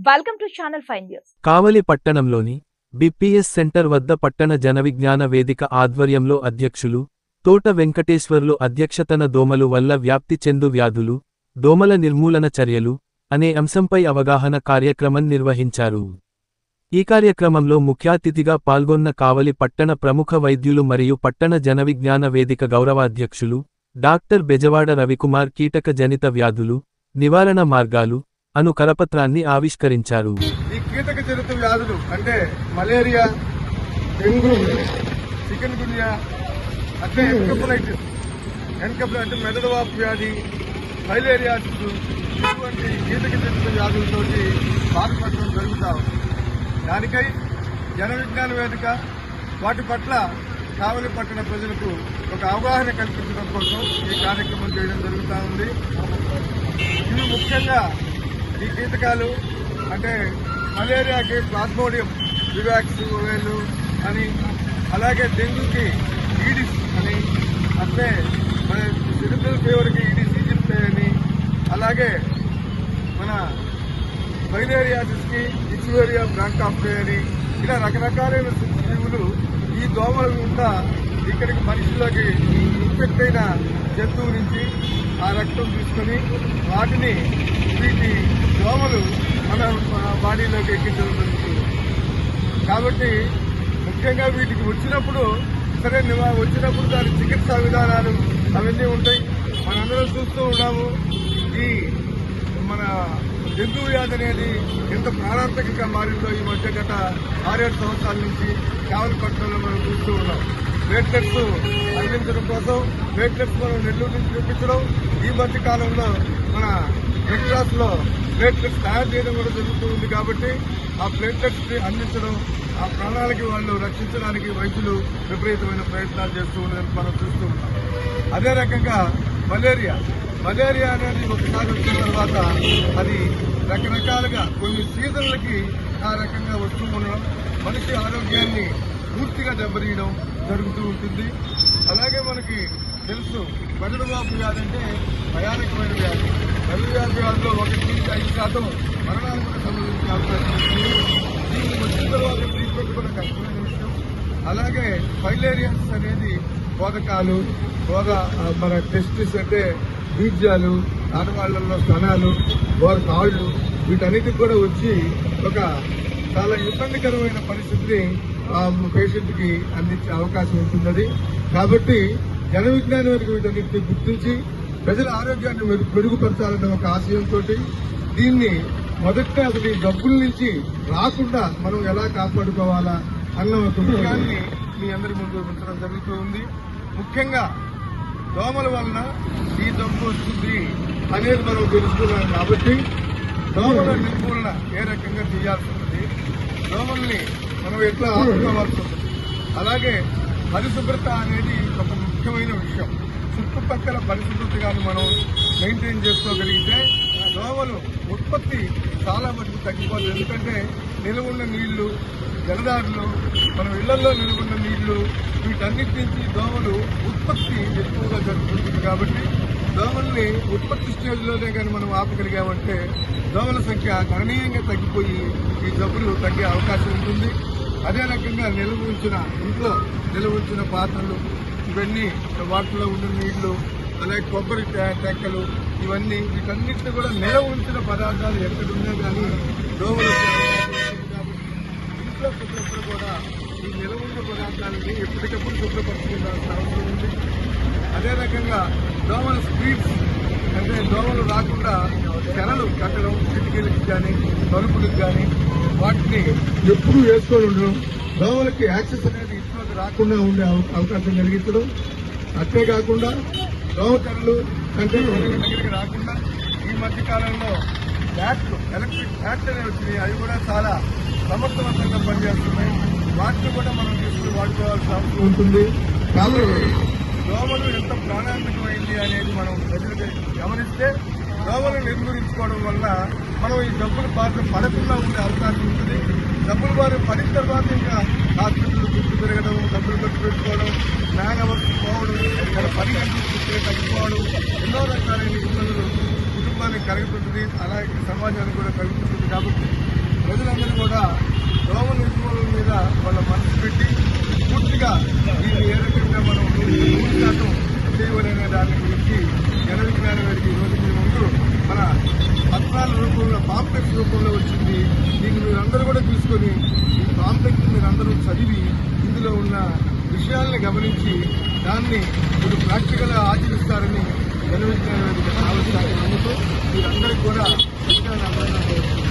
Welcome to channel five news Kavali పట్టణంలోని BPS centre వద్ద పట్టణ జనవిజ్ఞాన వేదిక ఆధ్వర్యంలో అధ్యక్షులు తోట వెంకటేశ్వర్లు అధ్యక్షతన దోమలు వల్ల వ్యాప్తి చెందు వ్యాధులు దోమల నిర్మూలన చర్యలు అనే అంశంపై అవగాహన కార్యక్రమం నిర్వహించారు. ఈ కార్యక్రమంలో ముఖ్యాతిథిగా పాల్గొన్న కావలి పట్టణ ప్రముఖ వైద్యులు మరియు పట్టణ జనవిజ్ఞాన వేదిక గౌరవాధ్యక్షులు డాక్టర్ బెజవాడ రవికుమార్ కీటక జనిత వ్యాధులు నివారణ మార్గాలు అను కరపత్రాన్ని ఆవిష్కరించారు. ఈ కీటక జనిత వ్యాధులు అంటే మలేరియా డెంగ్యూ చికెన్ గున్యా అట్లే ఎన్కప్లైటిస్ ఎన్కఫల అంటే మెదడు వాపు వ్యాధి మలేరియా ఇటువంటి కీటక జనిత వ్యాధులతోటి బాధపడటం జరుగుతా ఉంది. దానికై జన విజ్ఞాన వేదిక వాటి పట్ల కావలి పట్టణ ప్రజలకు ఒక అవగాహన కల్పించడం కోసం ఈ కార్యక్రమం చేయడం జరుగుతూ ఉంది. ఇవి ముఖ్యంగా ఈ కీటకాలు అంటే మలేరియాకి ప్లాస్మోడియం వివాక్స్ వేలు అని అలాగే డెంగ్యూకి ఈడిస్ అని అంటే మన సిరిపిల్ ఫీవర్కి ఈడిస్ ఈజిప్ట్ అని అలాగే మన మైలేరియాసిస్కి ఇక్వేరియా బ్రాంకాఫ్టే అని ఇలా రకరకాలైన జీవులు ఈ దోమల గుండా ఇక్కడికి మనిషిలోకి ఇన్ఫెక్ట్ అయిన జంతువు నుంచి ఆ రక్తం తీసుకొని వాటిని వీటి దోమలు మన బాడీలోకి ఎక్కించడం జరుగుతుంది. కాబట్టి ముఖ్యంగా వీటికి వచ్చినప్పుడు సరే నివా- వచ్చినప్పుడు దాని చికిత్సా విధానాలు అవన్నీ ఉంటాయి. మనందరం చూస్తూ ఉన్నాము ఈ మన డెంగ్యూ వ్యాధి అనేది ఎంత ప్రాణాంతకంగా మారిందో ఈ మధ్య గత ఆరేడు సంవత్సరాల నుంచి కావలపట్నంలో మనం చూస్తూ ఉన్నాం. ప్లేట్లెట్స్ అందించడం కోసం ప్లేట్లెట్స్ మనం నెల్లూరు నుంచి చూపించడం ఈ మధ్య కాలంలో మన రెడ్లో ప్లేట్లెట్స్ తయారు చేయడం కూడా జరుగుతూ ఉంది కాబట్టి ఆ ప్లేట్లెట్స్ని అందించడం ఆ ప్రాణాలకి వాళ్ళు రక్షించడానికి వైద్యులు విపరీతమైన ప్రయత్నాలు చేస్తూ ఉన్నారని మనం చూస్తూ ఉన్నాం. అదే రకంగా మలేరియా. మలేరియా అనేది ఒకసారి వచ్చిన తర్వాత అది రకరకాలుగా కొన్ని సీజన్లకి ఆ రకంగా వస్తూ ఉండడం మనిషి ఆరోగ్యాన్ని పూర్తిగా దెబ్బతీయడం జరుగుతూ ఉంటుంది. అలాగే మనకి తెలుసు మెదడు వాపు వ్యాధి అంటే భయానకమైన వ్యాధి. మెదడు ఒకటి నుంచి ఐదు శాతం మరణాలు కూడా సంభవించే అవకాశం ఉంది. వచ్చిన తర్వాత ట్రీట్మెంట్ కూడా కష్టమైన విషయం. అలాగే ఫైలేరియన్స్ అనేది బోధకాలు బోధ మన టెస్టిస్ అంటే బీజాలు ఆడవాళ్ళలో స్తనాలు వారి కాళ్ళు వీటన్నిటికి కూడా వచ్చి ఒక చాలా ఇబ్బందికరమైన పరిస్థితిని పేషెంట్కి అందించే అవకాశం ఉంటున్నది. కాబట్టి జన విజ్ఞానం వరకు వీటన్నిటిని గుర్తించి ప్రజల ఆరోగ్యాన్ని మెరుగు- ఒక ఆశయంతో దీన్ని మొదట అసలు ఈ నుంచి రాకుండా మనం ఎలా కాపాడుకోవాలా అన్న ఒక విషయాన్ని మీ అందరి ముందు ఉంచడం జరుగుతూ ఉంది. ముఖ్యంగా దోమల వలన ఈ జబ్బు వస్తుంది అనేది మనం తెలుసుకున్నాం కాబట్టి దోమల నిర్మూలన ఏ రకంగా చేయాల్సి ఉంటుంది దోమల్ని మనం ఎట్లా ఆపుకోవాల్సి ఉంటుంది అలాగే పరిశుభ్రత అనేది ఒక ముఖ్యమైన విషయం. చుట్టుపక్కల పరిశుభ్రత కానీ మనం మెయింటైన్ చేసుకోగలిగితే దోమలు ఉత్పత్తి చాలా మటుకు తగ్గిపోతుంది ఎందుకంటే నిలువున్న నీళ్ళు జలదారులు మన ఇళ్ళలో నిలువున్న నీళ్ళు వీటన్నిటి నుంచి దోమలు ఉత్పత్తి ఎక్కువగా జరుగుతుంది కాబట్టి దోమల్ని ఉత్పత్తి స్టేజ్లోనే కానీ మనం ఆపగలిగామంటే దోమల సంఖ్య గణనీయంగా తగ్గిపోయి ఈ జబ్బులు తగ్గే అవకాశం ఉంటుంది. అదే రకంగా నిల్వ ఉంచిన ఇంట్లో నిల్వ ఉంచిన పాత్రలు ఇవన్నీ వాటిలో ఉన్న నీళ్ళు అలాగే కొబ్బరి తెక్కలు టెక్కలు ఇవన్నీ వీటన్నిటిని కూడా నిల్వ ఉంచిన పదార్థాలు ఎక్కడున్నా కానీ దోమలు ఇంట్లో శుభ్రతలు కూడా ఈ నిల్వ ఉన్న పదార్థాలని ఎప్పటికప్పుడు శుభ్రపరచుకుంటాల్సిన అవసరం ఉంది. అదే రకంగా దోమల స్పీడ్స్ అంటే దోమలు రాకుండా తెరలు కట్టడం కిటికీలకు కానీ తలుపులకు కానీ వాటిని ఎప్పుడూ వేసుకొని ఉండడం దోమలకి యాక్సెస్ అనేది రాకుండా ఉండే అవకాశం కలిగించడం. అంతేకాకుండా దోమ కంటే దగ్గరికి రాకుండా ఈ మధ్య కాలంలో బ్యాట్లు ఎలక్ట్రిక్ బ్యాట్లు అనేవి వచ్చినాయి. అవి కూడా చాలా సమర్థవంతంగా పనిచేస్తున్నాయి. వాటిని కూడా మనం తీసుకుని వాడుకోవాల్సిన అవసరం ఉంటుంది. కాబట్టి దోమలు ఎంత ప్రాణాంతకమైంది అనేది మనం ప్రజలకు గమనిస్తే దోమలు నిర్మూలించుకోవడం వల్ల మనం ఈ డబ్బులు బాధ పడకుండా ఉండే అవకాశం ఉంటుంది. డబ్బులు బాధ పడిన తర్వాత ఇంకా ఖర్చు పెట్టుకోవడం మ్యాన్ అవర్స్ పోవడం ఇక్కడ పని కనిపిస్తుంటే తగ్గిపోవడం ఎన్నో రకాలైన ఇబ్బందులు కుటుంబానికి కలుగుతుంటుంది అలాగే సమాజానికి కూడా కలుగుతుంది కాబట్టి ప్రజలందరూ కూడా దోమ నిర్మూలన మీద వాళ్ళ మనసు పెట్టి పూర్తిగా దీన్ని ఏ రకంగా మనం నూరు శాతం చేయవలనే దాని గురించి జన విజ్ఞాన వేదిక రోజు మీ ముందు మన పత్రాల రూపంలో పాంప్లెక్స్ రూపంలో వచ్చింది. దీన్ని మీరందరూ కూడా తీసుకొని ఈ పాంప్లెక్స్ మీరందరూ చదివి ఇందులో ఉన్న విషయాల్ని గమనించి దాన్ని మీరు ప్రాక్టికల్గా ఆచరిస్తారని జన విజ్ఞాన ఆలోచన నమ్ముతూ మీరందరికీ కూడా విజ్ఞాన అభినందనలు